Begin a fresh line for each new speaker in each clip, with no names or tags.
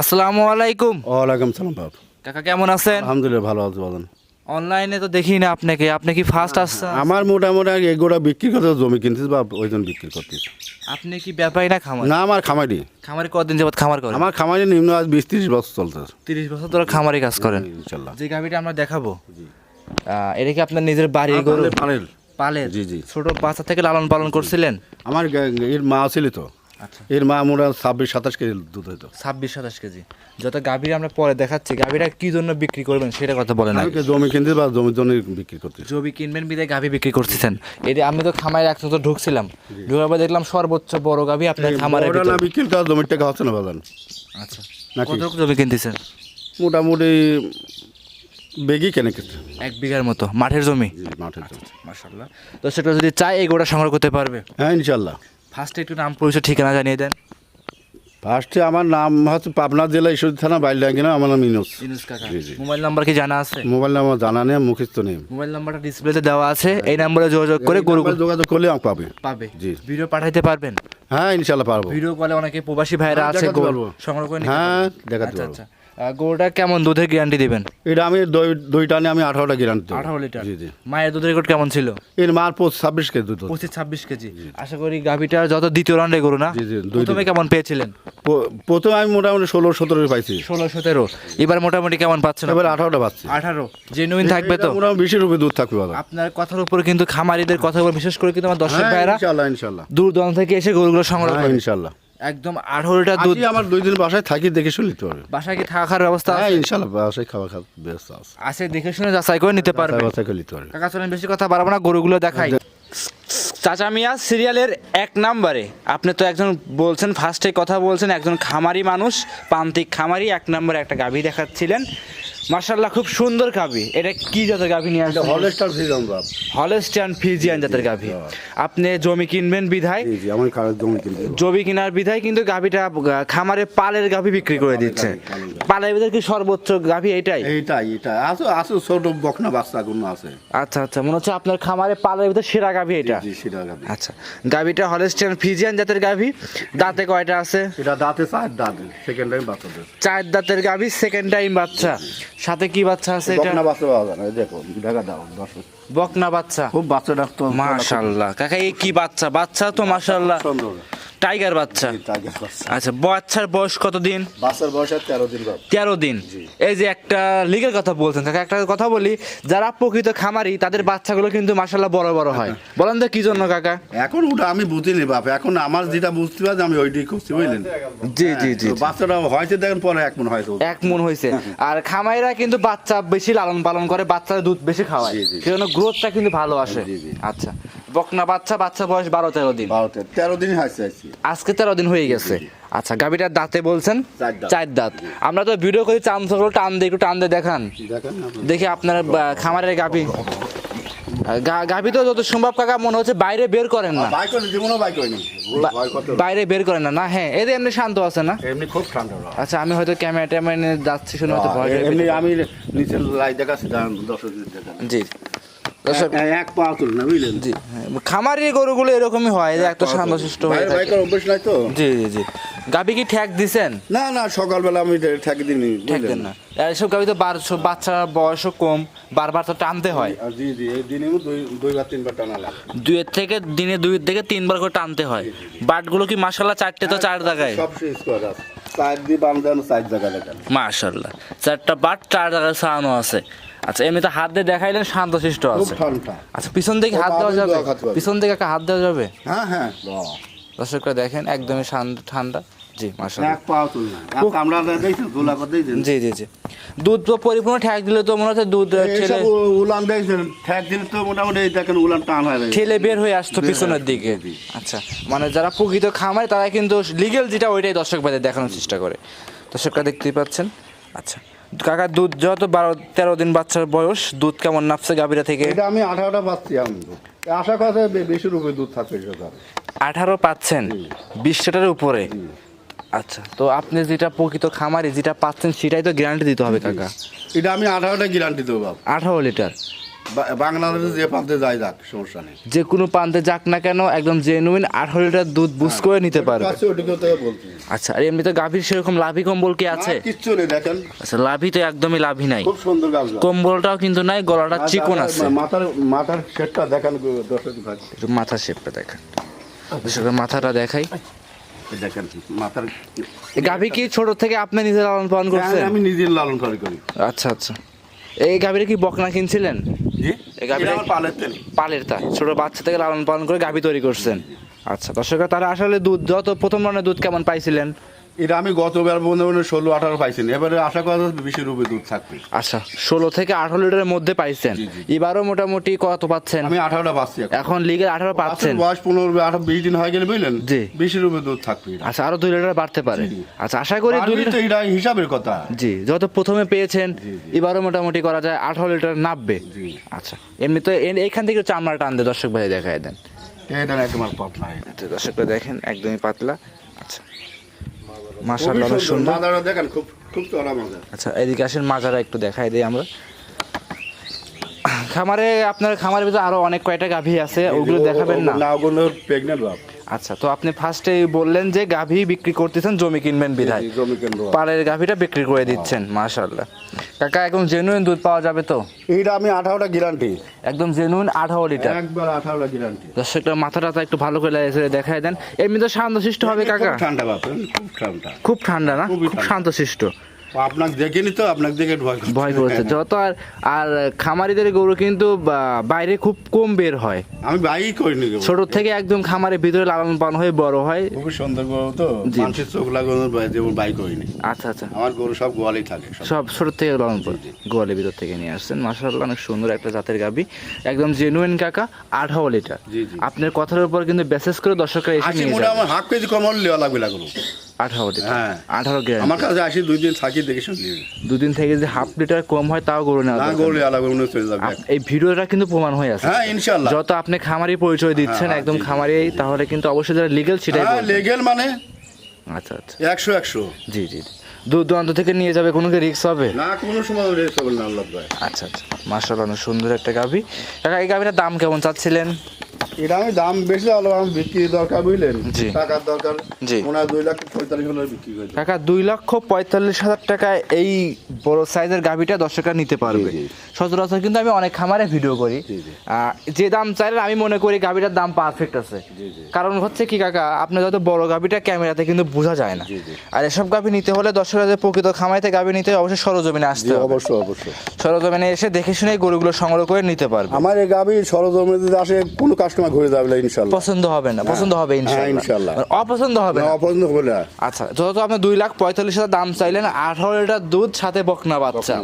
আসসালামু আলাইকুম।
ওয়ালাইকুম সালাম বাপ।
কাকা কেমন আছেন?
আলহামদুলিল্লাহ ভালো আছি বলেন
অনলাইনে তো দেখি না আপনাকে। আপনি কি ফার্স্ট আসছেন?
আমার মোটামুটি এগুলো বিক্রি করতে জমি কিনতিস বা ওই জন্য বিক্রি করতিস
আপনি কি ব্যাপারী না খামার?
না আমার খামারি।
খামারে কতদিন যাবত খামার করেন?
আমার খামারি নিম্ন আজ বিশ ত্রিশ বছর চলছে।
তিরিশ বছর ধরে খামারে কাজ করেন।
ইনশাল্লাহ।
যে গাভিটা আমরা দেখাবো। এটা কি আপনার নিজের বাড়ির গরু?
পানেল
পালের।
জি, জি।
ছোট বাচ্চা থেকে লালন পালন করছিলেন?
আমার এর মা ছিল তো। এর মা মোটা ছাব্বিশ সাতাশ কেজি দুধ হইতো।
ছাব্বিশ সাতাশ কেজি। যত গাভীর আমরা পরে দেখাচ্ছি গাভীরা কি জন্য বিক্রি করবেন সেটা কথা বলেন
আমি জমি কিনতিস বা জমির জন্য বিক্রি করতিস
জমি কিনবেন বিদায় গাভী বিক্রি করতেছেন। এটা আমি তো খামারে একশো তো ঢুকছিলাম ঢুকার পর দেখলাম সর্বোচ্চ বড় গাভী আপনার খামারে
না বিক্রি করা জমির টাকা হচ্ছে না বাজান
আচ্ছা? কত জমি কিনতেছেন?
মোটামুটি বেগি কেনে কিনতে
এক বিঘার মতো মাঠের জমি?
মাঠের জমি।
মাশাল্লাহ তো সেটা যদি চাই এই গোটা সংগ্রহ করতে পারবে।
হ্যাঁ ইনশাল্লাহ
ফার্স্টে একটু নাম পরিচয় ঠিকানা জানিয়ে দেন।
ফার্স্টে আমার নাম হচ্ছে পাবনা জেলা ঈশ্বরী থানা বাইলডাঙ্গিনা আমার নাম ইনুস।
ইনুস কাকা। মোবাইল নাম্বার কি জানা আছে?
মোবাইল নাম্বার জানা নেই মুখিস্ত নেই।
মোবাইল নাম্বারটা ডিসপ্লেতে দেওয়া আছে এই নাম্বারে যোগাযোগ করে গরু
যোগাযোগ করলে আমাকে পাবে।
পাবে।
জি।
ভিডিও পাঠাইতে পারবেন?
হ্যাঁ ইনশাল্লাহ পারব।
ভিডিও কলে অনেকে প্রবাসী ভাইরা
হ্যাঁ,
আছে গরু সংগ্রহ করে নিতে
হ্যাঁ। দেখাতে
আচ্ছা
পারব।
আচ্ছা। গরুটা কেমন দুধের গ্যারান্টি দিবেন?
এটা আমি দই দইটা নিয়ে আমি আঠারোটা গ্যারান্টি দেবো।
আঠারো লিটার?
জি জি।
মায়ের দুধের রেকর্ড কেমন ছিল?
এর মার পোস্ট ছাব্বিশ কেজি দুধ।
পঁচিশ ছাব্বিশ কেজি। আশা করি গাভিটা যত দ্বিতীয় রাউন্ডে গরু না
জি, জি, দুই
প্রথমে কেমন পেয়েছিলেন?
প- প্রথমে আমি মোটামুটি ষোলো সতেরো পাইছি।
ষোলো সতেরো। এবার মোটামুটি কেমন পাচ্ছেন
এবার আঠারোটা পাচ্ছি।
আঠারো। জেনুইন থাকবে তো?
এটা মোটামুটি বিশ রুপি দুধ থাকবে বাবা।
আপনার কথার উপর কিন্তু খামারিদের কথা উপর বিশেষ করে কিন্তু আমার দর্শক
হ্যাঁ
ভাইরা
ইনশাল্লাহ ইনশাল্লাহ।
দূর দূরান্ত থেকে এসে গরুগুলো সংগ্রহ
হ্যাঁ
করে।
ইনশাল্লাহ।
একদম আঠারো দুধ
আমার দুই দিন বাসায় থাকি দেখে শুনে নিতে পারবে।
বাসায় কি থাকার ব্যবস্থা
হ্যাঁ
আছে?
ইনশাল্লাহ বাসায় খাওয়া খাওয়া ব্যবস্থা আছে।
আছে দেখে শুনে যাচাই করে নিতে পারবে।
বাসায় করে নিতে পারবে।
কাকা চলেন বেশি কথা বাড়াবো না গরুগুলো দেখাই। চাচা মিয়া সিরিয়ালের এক নম্বরে। আপনি তো একজন বলছেন ফার্স্টে কথা বলছেন একজন খামারি মানুষ প্রান্তিক খামারি এক নম্বরে একটা গাভী দেখাচ্ছিলেন। মার্শাল্লাহ খুব সুন্দর গাভী। এটা কি জাতের গাভী নিয়ে আসছে
হলস্টার ফ্রিজম বাপ
হলস্টান ফিজিয়ান জাতের গাভী। আপনি জমি কিনবেন বিধায়?
আমার জমি কিনতে
জমি কেনার বিধায় কিন্তু গাভীটা খামারে পালের গাভী বিক্রি করে দিচ্ছে। পালের ভিতরে কি সর্বোচ্চ গাভী এটাই?
এটাই এটা আছে আছে ছোট বকনা বাচ্চা গুলো আছে?
আচ্ছা আচ্ছা মনে হচ্ছে আপনার খামারে পালের ভিতরে সেরা গাভী এটা।
জি সেটা গাভী।
আচ্ছা গাভীটা হলস্টিয়ান ফিজিয়ান জাতের গাভী। দাঁতে কয়টা আছে?
এটা দাঁতে চার দাঁত সেকেন্ড টাইম বাচ্চা
চার দাঁতের গাভী সেকেন্ড টাইম বাচ্চা। সাথে কি বাচ্চা আছে এটা?
বকনা বাচ্চা পাওয়া যায় না দেখো ঢাকা দাও দর্শক।
বকনা বাচ্চা?
খুব বাচ্চা ডাক্তার
মাশাআল্লাহ কাকা এই কি বাচ্চা? বাচ্চা তো মাশাআল্লাহ
সুন্দর।
টাইগার বাচ্চা? আচ্চার বাচ্চার বয়স কত দিন
বাচ্চার বয়স আর তেরো দিন
তেরো দিন। এই যে একটা লিগের কথা বলছেন কাকা একটা কথা বলি যারা প্রকৃত খামারি তাদের বাচ্চাগুলো কিন্তু মাশাল্লাহ বড় বড় হয়। বলেন তো কি জন্য কাকা?
এখন ওটা আমি বুঝিনি বাপ। এখন আমার যেটা বুঝতে পারছি আমি ওইটাই করছি বুঝলেন?
জি জি জি
বাচ্চাটা হয়তো দেখেন পরে এক মন হয়তো
এক মন হয়েছে। আর খামাইরা কিন্তু বাচ্চা বেশি লালন পালন করে বাচ্চার দুধ বেশি খাওয়ায়। সেজন্য গ্রোথটা কিন্তু ভালো আসে। আচ্ছা। বকনা বাচ্চা বাচ্চা বয়স বারো তেরো দিন।
বারো তেরো। দিন হয়েছে আজকে।
তেরো দিন হয়ে গেছে। আচ্ছা গাবিটার দাঁতে বলছেন?
চার দাঁত।
আমরা তো ভিডিও করি চাম সকল টান দিয়ে একটু টান দিয়ে দেখান।
দেখেন না আপনি?
দেখি আপনার খামারের গাভি। গাভি তো যত সম্ভব কাকা মনে হচ্ছে বাইরে বের করেন না। বাইরে বের করেন না। না হ্যাঁ এদের এমনি শান্ত আছে না?
এমনি খুব ওরা।
আচ্ছা আমি হয়তো ক্যামেরা ট্যামেরা নিয়ে যাচ্ছি শুনে হয়তো ভয়
এমনি আমি নিচে লাই দেখাচ্ছি দর্শক
জি।
এক- এক পা তুল না বুঝলেন?
জি হ্যাঁ, খামারি গরুগুলো এরকমই হয় যে একটা শান্তশিষ্ট হয়ে থাকে।
অভ্যেস নাই তো?
জি জি জি। গাবি কি ঠ্যাক দিছেন?
না না সকালবেলা আমি ঠেকে দিইনি
ঠ্যাক দেন না। এসব গাবি তো বাচ্চার বয়সও কম বারবার তো টানতে হয়।
আর জি জি দিনে দুই দুইবার তিনবার টানা লাগে
দুইয়ের থেকে দিনে দুই থেকে তিনবার করে টানতে হয়। বাটগুলো কি মাসাল্লাহ চারটে তো চার জায়গায়?
সব আছে। চার চার জায়গায়
চারটা বাট চার জায়গায় ছাড়ানো আছে। আচ্ছা এমনিতে হাত দিয়ে দেখাইলেন শান্তশিষ্ট আছে। আচ্ছা পিছন দিকে হাত দেওয়া যাবে। পিছন দিকে একটা হাত দেওয়া যাবে?
হ্যাঁ হ্যাঁ।
দর্শকরা দেখেন একদমই শান্ত- ঠান্ডা। জি জি জি জি। দুধ তো পরিপূর্ণ ঠ্যাক দিলে তো মনে হচ্ছে দুধ ঠেলে
উলান দিয়েছেন ঠেক দিলে তো মোটামুটি দেখেন উলান টান হয়ে
ঠেলে বের হয়ে আসতো পিছনের দিকে। আচ্ছা মানে যারা প্রকৃত খামারে তারা কিন্তু লিগেল যেটা ওইটাই দর্শক দেখানোর চেষ্টা করে। দর্শকরা দেখতেই পাচ্ছেন। আচ্ছা কাকা দুধ যত বারো তেরো দিন বাচ্চার বয়স দুধ কেমন নাপছে গাভীরা থেকে?
এটা আমি আঠারোটা পাচ্ছি আশা করা বেশি রূপে দুধ থাকবে
আঠারো পাচ্ছেন? বিশ লিটারের উপরে? আচ্ছা তো আপনি যেটা প্রকৃত খামারি যেটা পাচ্ছেন সেটাই তো গ্যারান্টি দিতে হবে কাকা।
এটা আমি আঠারোটা গ্যারান্টি দেবো
আঠারো লিটার।
বাংলাদেশে যে প্রান্তে যায় যাক সমস্যা নেই।
যে কোনো প্রান্তে যাক না কেন একদম জেনুইন আঠারো লিটার দুধ বুঝ করে নিতে পারবে। আচ্ছা আর এমনিতে গাভীর সেরকম লাভি কম্বল কি আছে?
কিচ্ছু নেই দেখেন।
আচ্ছা লাভি তো একদমই লাভি নাই।
খুব সুন্দর
কম্বলটাও কিন্তু নাই গলাটা চিকন আছে।
মাথার মাথার সেটটা দেখেন দর্শক ভাই।
একটু মাথা শেপটা দেখেন। মাথাটা দেখাই।
দেখেন মাথার
গাভী কি ছোট থেকে আপনি নিজে লালন পালন করছেন?
হ্যাঁ, আমি নিজের লালন পালন করি।
আচ্ছা আচ্ছা। এই গাভীর কি বকনা কিনছিলেন?
পালের
তা ছোট বাচ্চা থেকে লালন পালন করে গাভী তৈরি করছেন। আচ্ছা দর্শকরা তারা আসলে দুধ যত প্রথম রানের দুধ কেমন পাইছিলেন?
এটা আমি গতবার মনে মনে ষোলো আঠারো পাইছি না। এবারে আশা করা যাচ্ছে বেশি রূপে দুধ থাকবে।
আচ্ছা ষোলো থেকে আঠারো লিটারের মধ্যে পাইছেন। এবারও মোটামুটি কত পাচ্ছেন?
আমি আঠারোটা পাচ্ছি এখন।
এখন লিগের আঠারো পাচ্ছেন।
বয়স পনেরো আঠারো বিশ দিন হয়ে গেলে বুঝলেন?
জি।
বেশি রূপে দুধ থাকবে।
আচ্ছা আরও দুই লিটার বাড়তে পারে। আচ্ছা আশা করি দুই লিটার
এটা হিসাবের কথা।
জি যত প্রথমে পেয়েছেন। এবারও মোটামুটি করা যায় আঠারো লিটার নাববে আচ্ছা এমনি তো এ- এইখান থেকে চামড়া টান দেয় দর্শক ভাই দেখায় দেন।
এটা একদম পাতলা।
তো দর্শকরা দেখেন একদমই পাতলা। আচ্ছা মাশাআল্লাহ অনেক
সুন্দর।
সুন্দর।
দেখেন খুব খুব চড়া মাজার।
আচ্ছা এদিকে আসেন মাজারা একটু দেখাই দেই আমরা। খামারে আপনার খামারের ভিতরে আরও অনেক কয়টা গাভী আছে ওগুলো দেখাবেন না?
না ওগুলো প্রেগনেন্ট বাপ।
আচ্ছা তো আপনি ফার্স্টে বললেন যে গাভী বিক্রি করতেছেন জমি কিনবেন বিধায়।
জমি কেন্দ্র
পালের গাভীটা বিক্রি করে দিচ্ছেন মাশাআল্লাহ। কাকা একদম জেনুইন দুধ পাওয়া যাবে তো?
এইটা আমি আঠারোটা গ্যারান্টি
একদম জেনুইন আঠারো লিটার
একবার আঠারোটা গ্যারান্টি
দর্শকটা মাথা টাথা একটু ভালো করে লাগিয়ে দেখায় দেন। এমনি তো শান্তশিষ্ট হবে কাকা?
ঠান্ডা বাপ খুব ঠান্ডা।
খুব ঠান্ডা না? খুব। শান্তশিষ্ট
আপনাকে দেখেনি তো? আপনাকে দেখে ভয়
ভয় করছে। যত আর আর খামারিদের গরু কিন্তু বাইরে খুব কম বের হয়।
আমি বাইই করিনি।
ছোট থেকে একদম খামারের ভিতরে লালন পালন হয়ে বড় হয়।
খুবই সুন্দর গরু তো। মানুষের চোখ লাগানো যেমন বাই করিনি।
আচ্ছা আচ্ছা।
আমার গরু সব গোয়ালেই থাকে সব।
ছোট থেকে লালন পালন। গোয়ালের ভিতর থেকে নিয়ে আসছেন। মাসাল্লাহ অনেক সুন্দর একটা জাতের গাবি। একদম জেনুইন কাকা আঠারো লিটার। আপনার কথার উপর কিন্তু বেসেস করে দর্শকরা এসে নিয়ে যাবে।
আমার হাফ কেজি কম হলে লাগবে গরু।
আঠারো লিটার।
হ্যাঁ।
আঠারো গ্রাম।
আমার কাছে আসি দুই দিন থাকি দেখে
দুদিন থেকে যদি হাফ লিটার কম হয় তাও গরু নেওয়া
না গরু
নেই।
লেওয়া চলে যাবে।
এই ভিডিওটা কিন্তু প্রমাণ হয়ে আছে।
হ্যাঁ
যত আপনি খামারি পরিচয় দিচ্ছেন
হ্যাঁ,
একদম
জি।
খামারি তাহলে কিন্তু অবশ্যই যারা লিগেল সেটাই বলবেন।
মানে?
আচ্ছা আচ্ছা।
একশো একশো।
জি জি। দূর দূরান্ত থেকে নিয়ে যাবে কোনো রিক্স হবে?
না কোনো সময় রেস হবে না আল্লাহ ভাই
আচ্ছা আচ্ছা। মার্শাল অনেক সুন্দর একটা গাভি। কাকা এই গাভিটার দাম কেমন চাচ্ছিলেন?
এটা আমি দাম বেশি হলো আমি বিক্রি দরকার বুঝলেন? টাকার দরকার। ওনার দুই লাখ পঁয়তাল্লিশ হলে বিক্রি করে।
কাকা দুই লক্ষ পঁয়তাল্লিশ হাজার টাকায় এই বড় সাইজের গাভিটা দর্শকরা নিতে পারবে। সচরাচর কিন্তু আমি অনেক খামারে ভিডিও করি। যে দাম চাইলে আমি মনে করি গাভিটার দাম পারফেক্ট আছে। কারণ হচ্ছে কি কাকা আপনার যত বড় গাভিটা ক্যামেরাতে কিন্তু বোঝা যায় না। আর এসব গাভি নিতে হলে দর্শকরা যে প্রকৃত খামাইতে গাভি নিতে অবশ্যই সরজমিনে আসতে
অবশ্যই অবশ্যই।
সরজমিনে এসে দেখে শুনে গরুগুলো সংগ্রহ করে নিতে পারবে।
আমার এই গাবি সরজমে যদি আসে কোনো কাস্টমার ঘুরে যাবে ইনশাল্লাহ।
পছন্দ হবে না পছন্দ হবে
হ্যাঁ,
ইনশাআল্লাহ। মানে অপছন্দ হবে
না, অপছন্দ হবে না।
আচ্ছা যত আপনি দুই লাখ পঁয়তাল্লিশ হাজার দাম চাইলেন আঠারো লিটার দুধ সাথে বকনা বাচ্চা।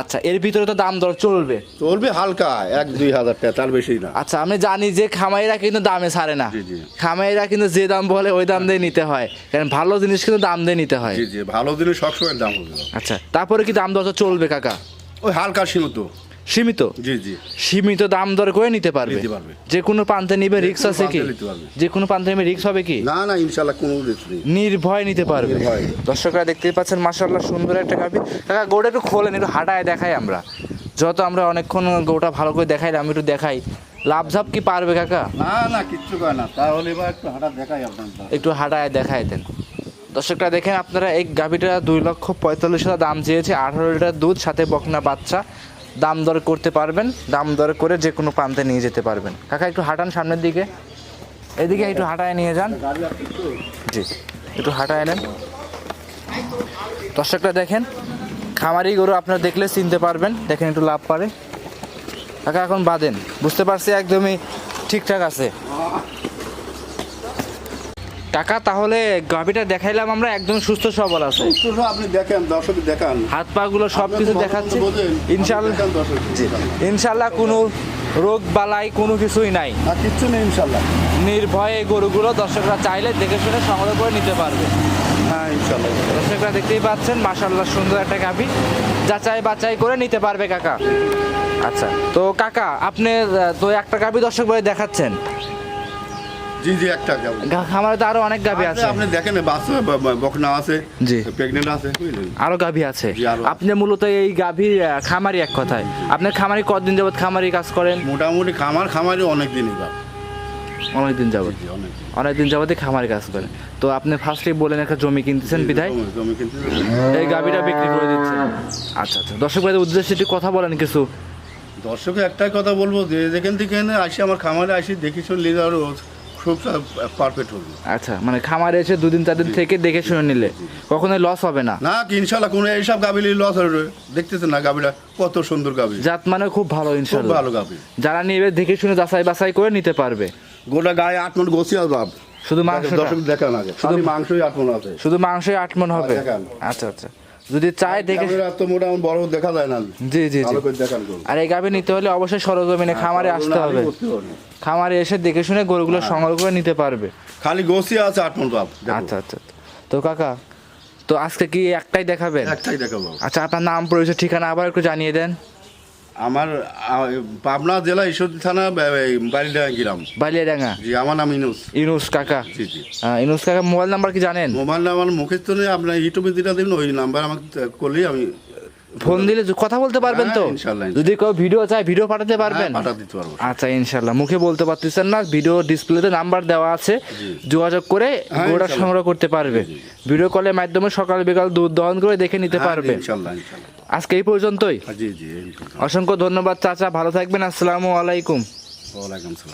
আচ্ছা এর ভিতরে তো দাম দর চলবে।
চলবে হালকা এক দুই হাজার টাকা তার বেশি না।
আচ্ছা আমি জানি যে খামাইরা কিন্তু দামে ছাড়ে না। খামাইরা কিন্তু যে দাম বলে ওই দাম দিয়ে নিতে হয়। কারণ ভালো জিনিস কিন্তু দাম দিয়ে নিতে হয়।
ভালো দিনে সবসময় দাম
আচ্ছা তারপরে কি দাম দর চলবে কাকা?
ওই হালকা সীমিত।
সীমিত?
জি জি।
সীমিত দাম দর করে নিতে পারবে।
নিতে পারবে।
যে কোনো প্রান্তে নিবে রিক্স আছে কি?
নিতে পারবে।
যে কোনো প্রান্তে নিবে রিক্স হবে কি?
না না ইনশাল্লাহ কোনো রিস্ক নেই।
নির্ভয় নিতে পারবে।
নির্ভয়।
দর্শকরা দেখতেই পাচ্ছেন মাসাল্লাহ সুন্দর একটা গাভি। কাকা গোটা একটু খোলেন একটু হাঁটায় দেখাই আমরা। যত আমরা অনেকক্ষণ গোটা ভালো করে দেখাই আমি একটু দেখাই। লাভ ঝাপ কি পারবে কাকা?
না না কিচ্ছু করে না। তাহলে এবার একটু হাঁটা দেখাই আপনার
একটু হাঁটায় দেখাই দেন। দর্শকরা দেখেন আপনারা এই গাভিটা দুই লক্ষ পঁয়তাল্লিশ হাজার দাম চেয়েছে আঠারো লিটার দুধ সাথে বকনা বাচ্চা। দাম দর করতে পারবেন, দাম দর করে যে কোনো প্রান্তে নিয়ে যেতে পারবেন। কাকা, একটু হাঁটান সামনের দিকে। এদিকে একটু হাঁটায় নিয়ে যান। জি, একটু হাঁটায় নেন। দর্শকরা দেখেন, খামারি গরু আপনার দেখলে চিনতে পারবেন, দেখেন একটু লাভ পারে। কাকা, এখন বাঁধেন বুঝতে পারছি একদমই ঠিকঠাক আছে। টাকা তাহলে গাভিটা দেখাইলাম আমরা একদম সুস্থ সবল আছে।
আপনি দেখেন দর্শক দেখান।
হাত পা গুলো সব
আপনি
কিছু
তো
দেখাচ্ছে। ইনশাল্লাহ ইনশাল্লাহ কোনো রোগ বালাই কোনো কিছুই নাই।
আর কিচ্ছু নেই ইনশাল্লাহ।
নির্ভয়ে গরুগুলো দর্শকরা চাইলে দেখে শুনে সংগ্রহ করে নিতে পারবে।
হ্যাঁ
দর্শকরা দেখতেই পাচ্ছেন মাশাল্লাহ সুন্দর একটা গাভি। যাচাই বাছাই করে নিতে পারবে কাকা। আচ্ছা তো কাকা আপনি তো একটা গাভি দর্শক ভাই দেখাচ্ছেন।
জি জি একটা গাভী
গা- খামারে তো আরও অনেক গাভী আছে।
আপনি দেখেন বাচ্চা বা- বা- বকনা আছে
জি।
প্রেগনেন্ট আছে বুঝলেন?
আরও গাভী আছে।
জি, আরও আছে।
আপনি মূলত এই আহ, খামারি এক কথায়। আপনার খামারি কতদিন যাবত খামারি কাজ করেন?
মোটামুটি খামার খামারি অনেক দিনই বা
অনেকদিন যাবত
জি অনেক দিন।
অনেকদিন যাবতই খামারি কাজ করেন। তো আপনি ফার্স্টেই বলেন একটা জমি কিনতেছেন বিধায়।
জমি- জমি কিন্তু
এই গাভীটা বিক্রি করে দিচ্ছেন। আচ্ছা আচ্ছা। দর্শক ভাইদের উদ্দেশ্যে একটু কথা বলেন কিছু।
দর্শকে একটাই কথা বলব যে যেখান থেকে এনে আসি আমার খামারে আসি দেখি শুনে নিলে আরও খুব পারফেক্ট হবে
আচ্ছা মানে খামারে এসে দুদিন চার দিন থেকে দেখে শুনে নিলে কখনোই লস হবে না।
না ইনশাল্লাহ কোনো এইসব গাবিলি লস হবে। দেখতেছেন না গাবিটা কত সুন্দর গাবি
জাত মানে খুব ভালো ইনশাল্লাহ।
ভালো গাবি
যারা নিবে দেখে শুনে যাচাই বাছাই করে নিতে পারবে।
গোটা গায়ে আট মন আর বাপ।
শুধু
দর্শক দেখান আগে। শুধু মাংসই আট মন আছে।
শুধু মাংসই আট মন হবে? আচ্ছা আচ্ছা। যদি চায় দেখে
তো মোটামুটি বড় দেখা যায় না।
জি জি জি। আর এই গাভী নিতে হলে অবশ্যই সরজমিনে খামারে আসতে হবে। খামারে এসে দেখে শুনে গরুগুলো সংগ্রহ করে নিতে পারবে।
খালি গোসি আছে আট মন
আচ্ছা আচ্ছা। তো কাকা তো আজকে কি একটাই দেখাবেন?
একটাই দেখাবো।
আচ্ছা আপনার নাম পরিচয় ঠিকানা আবার একটু জানিয়ে দেন।
আমার পাবনা জেলা ঈশ্বরদী থানা বাড়িটা গ্রাম।
বালিয়াডাঙ্গা?
জি আমার নাম ইনুস।
ইনুস কাকা?
জি জি।
ইনুস কাকা মোবাইল নাম্বার কি জানেন?
মোবাইল নাম্বার মুখস্থ নেই আপনার ইউটিউবে যেটা দেবেন ওই নাম্বার আমাকে করলেই আমি
ফোন দিলে কথা বলতে পারবেন তো?
হ্যাঁ,
যদি কেউ ভিডিও চায় ভিডিও পাঠাতে পারবেন?
হ্যাঁ, দিতে পারব।
আচ্ছা ইনশাল্লাহ মুখে বলতে পারতেছেন না ভিডিও ডিসপ্লেতে নাম্বার দেওয়া আছে যোগাযোগ করে
হ্যাঁ,
গোটা সংগ্রহ করতে পারবে। ভিডিও কলের মাধ্যমে সকাল বিকাল দুধ দহন করে দেখে নিতে পারবে।
ইনশাল্লাহ।
আজকে এই পর্যন্তই।
জি জি
অসংখ্য ধন্যবাদ চাচা। ভালো থাকবেন। আসসালামু আলাইকুম।
ওয়ালাইকুম সালাম